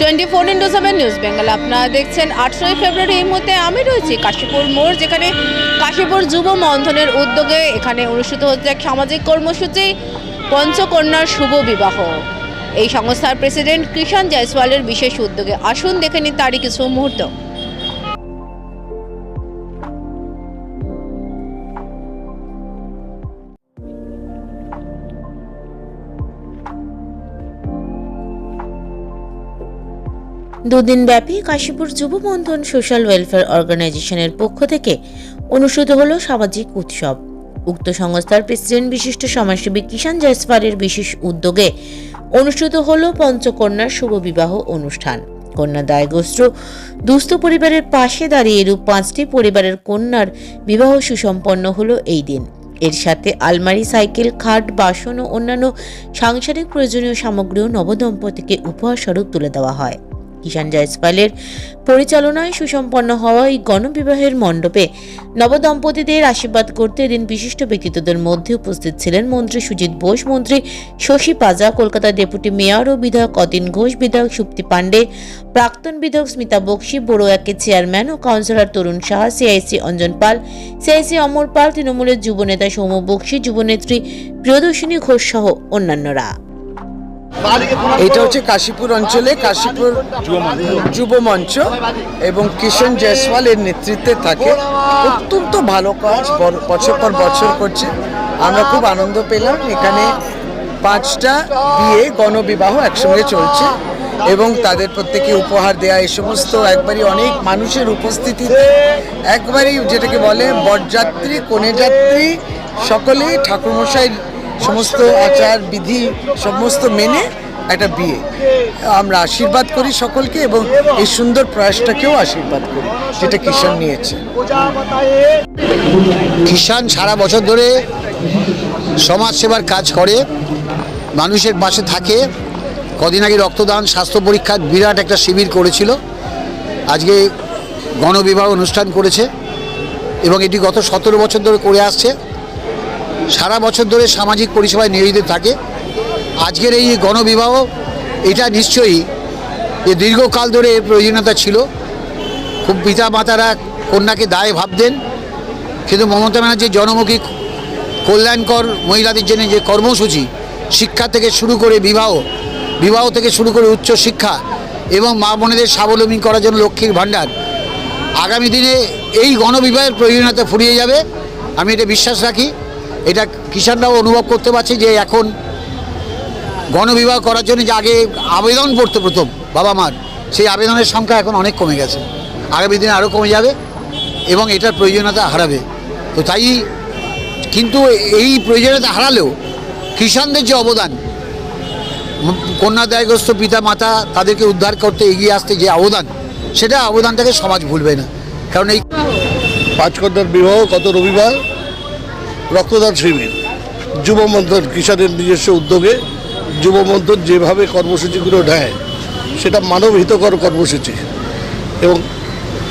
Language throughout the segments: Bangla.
Twenty four into seven news Bengal আপনারা দেখছেন আঠেরোই ফেব্রুয়ারি এই মুহূর্তে আমি রয়েছি কাশীপুর মোড়, যেখানে কাশীপুর যুব মন্থনের উদ্যোগে এখানে অনুষ্ঠিত হচ্ছে এক সামাজিক কর্মসূচি, পঞ্চকন্যার শুভ বিবাহ। এই সংস্থার প্রেসিডেন্ট কৃষণ জয়সওয়ালের বিশেষ উদ্যোগে আসুন, দেখে নিন তারই কিছু মুহূর্ত। দুদিন ব্যাপী কাশীপুর যুব বন্ধন সোশ্যাল ওয়েলফেয়ার অর্গানাইজেশনের পক্ষ থেকে অনুষ্ঠিত হল সামাজিক উৎসব। উক্ত সংস্থার প্রেসিডেন্ট বিশিষ্ট সমাজসেবী কিষাণ জয়সওয়ালের বিশেষ উদ্যোগে অনুষ্ঠিত হল পঞ্চকন্যার শুভ বিবাহ অনুষ্ঠান। কন্যা দায়গ্রস্ত দুস্থ পরিবারের পাশে দাঁড়িয়ে এরূপ পাঁচটি পরিবারের কন্যার বিবাহ সুসম্পন্ন হলো এই দিন। এর সাথে আলমারি, সাইকেল, খাট, বাসন ও অন্যান্য সাংসারিক প্রয়োজনীয় সামগ্রীও নবদম্পতিকে উপহার স্বরূপ তুলে দেওয়া হয়। কিষাণ জয়সপালের পরিচালনায় সুসম্পন্ন হওয়া এই গণবিবাহের মণ্ডপে নবদম্পতিদের আশীর্বাদ করতে এদিন বিশিষ্ট ব্যক্তিত্বদের মধ্যে উপস্থিত ছিলেন মন্ত্রী সুজিত বোস, মন্ত্রী শশী পাজা কলকাতার ডেপুটি মেয়র ও বিধায়ক অতীন ঘোষ, বিধায়ক সুপ্তি পাণ্ডে, প্রাক্তন বিধায়ক স্মিতা বক্সি, বড়ো একের চেয়ারম্যান ও councillor Tarun Saha, CIC Anjan Pal, CIC Amar Pal, তৃণমূলের যুবনেতা সৌম্য বক্সি, যুবনেত্রী প্রিয়দর্শিনী ঘোষ সহ অন্যান্যরা। এটা হচ্ছে কাশীপুর অঞ্চলে কাশীপুর যুব মঞ্চ এবং কিষণ জয়সওয়াল এর নেতৃত্বে থাকে। অত্যন্ত ভালো কাজ বছর পর বছর করছে। আমরা খুব আনন্দ পেলাম। এখানে পাঁচটা বিয়ে, গণবিবাহ একসঙ্গে চলছে এবং তাদের প্রত্যেকে উপহার দেয়া এই সমস্ত একবারই অনেক মানুষের উপস্থিতিতে একবারই যেটাকে বলে বরযাত্রী কনে যাত্রী সকলেই ঠাকুরমশাই সমস্ত আচার বিধি সমস্ত মেনে একটা বিয়ে। আমরা আশীর্বাদ করি সকলকে এবং এই সুন্দর প্রয়াসটাকেও আশীর্বাদ করি, যেটা কিষাণ নিয়েছে। কিষাণ সারা বছর ধরে সমাজ সেবার কাজ করে, মানুষের পাশে থাকে। কদিন আগে রক্তদান, স্বাস্থ্য পরীক্ষার বিরাট একটা শিবির করেছিল। আজকে গণবিবাহ অনুষ্ঠান করেছে এবং এটি গত সতেরো বছর ধরে করে আসছে। সারা বছর ধরে সামাজিক পরিষেবায় নিয়োজিত থাকে। আজকের এই গণবিবাহ, এটা নিশ্চয়ই যে দীর্ঘকাল ধরে এর প্রয়োজনীয়তা ছিল। খুব পিতা মাতারা কন্যাকে দায় ভাবতেন। কিন্তু মমতা ব্যানার্জির জনমুখী কল্যাণকর মহিলাদের জন্য যে কর্মসূচি, শিক্ষা থেকে শুরু করে বিবাহ বিবাহ থেকে শুরু করে উচ্চ শিক্ষা এবং মা বোনেদের স্বাবলম্বী করার জন্য লক্ষ্মীর ভাণ্ডার, আগামী দিনে এই গণবিবাহের প্রয়োজনীয়তা ফুরিয়ে যাবে। আমি এটা বিশ্বাস রাখি। এটা কিষাণরাও অনুভব করতে পারছে যে এখন গণবিবাহ করার জন্য যে আগে আবেদন করতে প্রথম, বাবা মার, সেই আবেদনের সংখ্যা এখন অনেক কমে গেছে। আগামী দিনে আরও কমে যাবে এবং এটার প্রয়োজনীয়তা হারাবে। তো তাই কিন্তু এই প্রয়োজনীয়তা হারালেও কিষাণদের যে অবদান ম- কন্যা দায়গ্রস্ত পিতা মাতা তাদেরকে উদ্ধার করতে এগিয়ে আসতে যে অবদান, সেটা অবদানটাকে সমাজ ভুলবে না। কারণ এই পাঁচকন্যার বিবাহ কত রবিবার। রক্তদান শিবির। যুব মন্থন নিজস্ব উদ্যোগে যুব মন্থন যেভাবে কর্মসূচিগুলো নেয়, সেটা মানব হিতকর কর্মসূচি। এবং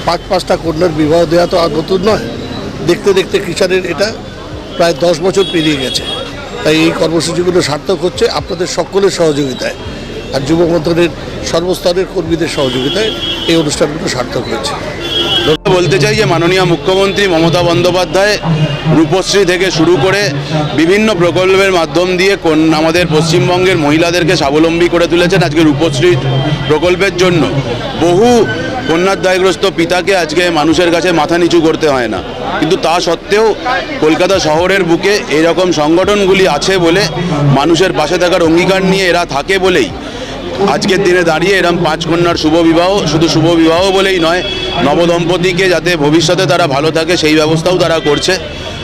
পাঁচ পাঁচটা কন্যার বিবাহ দেওয়া তো আর নতুন নয়। দেখতে দেখতে কিষাণের এটা প্রায় দশ বছর পেরিয়ে গেছে। তাই এই কর্মসূচিগুলো সার্থক হচ্ছে আপনাদের সকলের সহযোগিতায়। আর যুব মন্থনের সর্বস্তরের কর্মীদের সহযোগিতায় এই অনুষ্ঠানগুলো সার্থক হয়েছে। বলতে চাই যে মাননীয় মুখ্যমন্ত্রী মমতা বন্দ্যোপাধ্যায় রূপশ্রী থেকে শুরু করে বিভিন্ন প্রকল্পের মাধ্যম দিয়ে কোন আমাদের পশ্চিমবঙ্গের মহিলাদেরকে স্বাবলম্বী করে তুলেছেন আজকে রূপশ্রী প্রকল্পের জন্য। বহু কন্যার দায়গ্রস্ত পিতাকে আজকে মানুষের কাছে মাথা নিচু করতে হয় না। কিন্তু তা সত্ত্বেও কলকাতা শহরের বুকে এরকম সংগঠনগুলি আছে বলে মানুষের পাশে থাকার অঙ্গীকার নিয়ে এরা থাকে বলেই আজকের দিনে দাঁড়িয়ে এরম পাঁচ কন্যার শুভ বিবাহ শুধু শুভ বিবাহ বলেই নয় নবদম্পতিকে যাতে ভবিষ্যতে তারা ভালো থাকে সেই ব্যবস্থাও তারা করছে।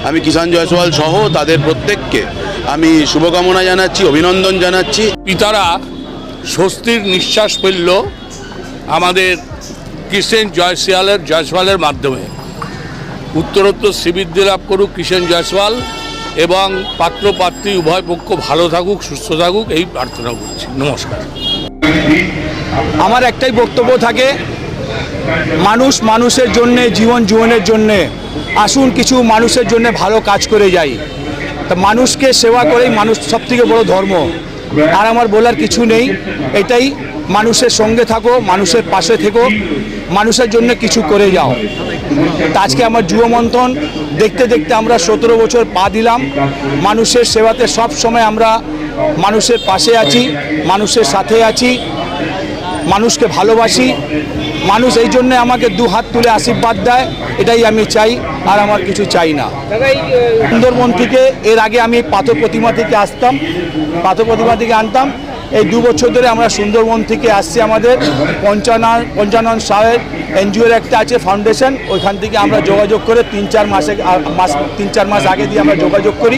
আমি কিষাণ জয়সওয়াল সহ তাদের প্রত্যেককে আমি শুভকামনা জানাচ্ছি অভিনন্দন জানাচ্ছি। পিতারা স্বস্তির নিঃশ্বাস ফেলল আমাদের কিষেন জয়সওয়ালের জয়সওয়ালের মাধ্যমে। উত্তরোত্তর শ্রীবৃদ্ধি লাভ করুক কিষেন জয়সওয়াল এবং পাত্রপাত্রী উভয় পক্ষ ভালো থাকুক সুস্থ থাকুক এই প্রার্থনা করছি। নমস্কার। আমার একটাই বক্তব্য থাকে মানুষ মানুষের জন্যে, জীবন জীবনের জন্যে, আসুন কিছু মানুষের জন্য ভালো কাজ করে যাই। তা মানুষকে সেবা করেই মানুষ সব থেকে বড় ধর্ম। আর আমার বলার কিছু নেই, এটাই মানুষের সঙ্গে থাকো, মানুষের পাশে থেকো, মানুষের জন্য কিছু করে যাও। আজকে আমার যুব মন্থন, দেখতে দেখতে আমরা সতেরো বছর পা দিলাম। মানুষের সেবাতে সব সময় আমরা মানুষের পাশে আছি, মানুষের সাথে আছি, মানুষকে ভালোবাসি। মানুষ এই জন্য আমাকে দু হাত তুলে আশীর্বাদ দেয় এটাই আমি চাই আর আমার কিছু চাই না। সুন্দরবন থেকে এর আগে আমি পাথর প্রতিমা থেকে আসতাম পাথর প্রতিমা থেকে আনতাম। এই দু বছর ধরে আমরা সুন্দরবন থেকে আসছি আমাদের। পঞ্চানন পঞ্চানন সাহেব এনজিওর একটা আছে ফাউন্ডেশন ওইখান থেকে আমরা যোগাযোগ করে তিন চার মাসে মাস তিন চার মাস আগে দিয়ে আমরা যোগাযোগ করি।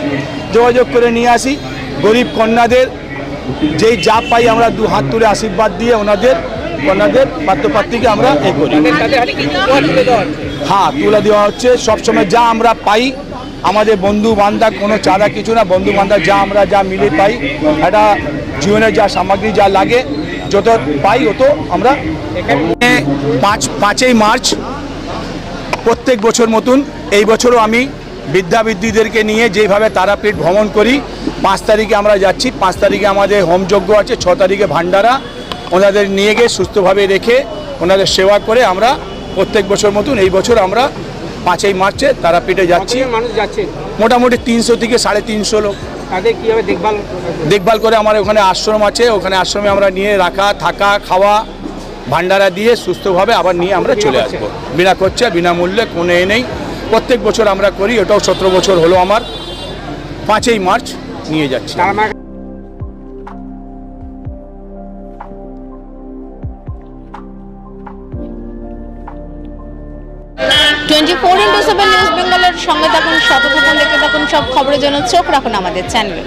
যোগাযোগ করে নিয়ে আসি। গরিব কন্যাদের যেই যা পাই আমরা দু হাত তুলে আশীর্বাদ দিয়ে ওনাদের ওনাদের পাত্রপাত্রীকে আমরা এ করি। হ্যাঁ তুলে দেওয়া হচ্ছে। সবসময় যা আমরা পাই আমাদের বন্ধু বান্ধব কোনো চাঁদা কিছু না বন্ধু বান্ধব যা আমরা যা মিলে পাই একটা জীবনের যা সামগ্রী যা লাগে যত পাই অত আমরা এখানে পাঁচ পাঁচই মার্চ প্রত্যেক বছর মতন এই বছরও আমি বিদ্যাবিদ্যীদেরকে নিয়ে যেভাবে তারাপীঠ ভ্রমণ করি পাঁচ তারিখে আমরা যাচ্ছি পাঁচ তারিখে আমাদের হোমযজ্ঞ আছে ছ তারিখে ভান্ডারা ওনাদের নিয়ে গিয়ে সুস্থভাবে রেখে ওনাদের সেবা করে আমরা প্রত্যেক বছর মতন এই বছর আমরা পাঁচই মার্চে তারা পেটে যাচ্ছি মানুষ যাচ্ছে মোটামুটি তিনশো থেকে সাড়ে তিনশো লোক। তাদের কীভাবে দেখভাল দেখভাল করে আমার ওখানে আশ্রম আছে ওখানে আশ্রমে আমরা নিয়ে রাখা থাকা খাওয়া ভান্ডারা দিয়ে সুস্থভাবে আবার নিয়ে আমরা চলে আসব। বিনা খরচা বিনামূল্যে কোনো এ নেই। প্রত্যেক বছর আমরা করি এটাও সতেরো বছর হলো আমার। পাঁচই মার্চ নিয়ে যাচ্ছি। Twenty four into seven news বেঙ্গলের সঙ্গে থাকুন, সাথে থাকুন, দেখতে থাকুন, সব খবরের জন্য চোখ রাখুন আমাদের চ্যানেলে।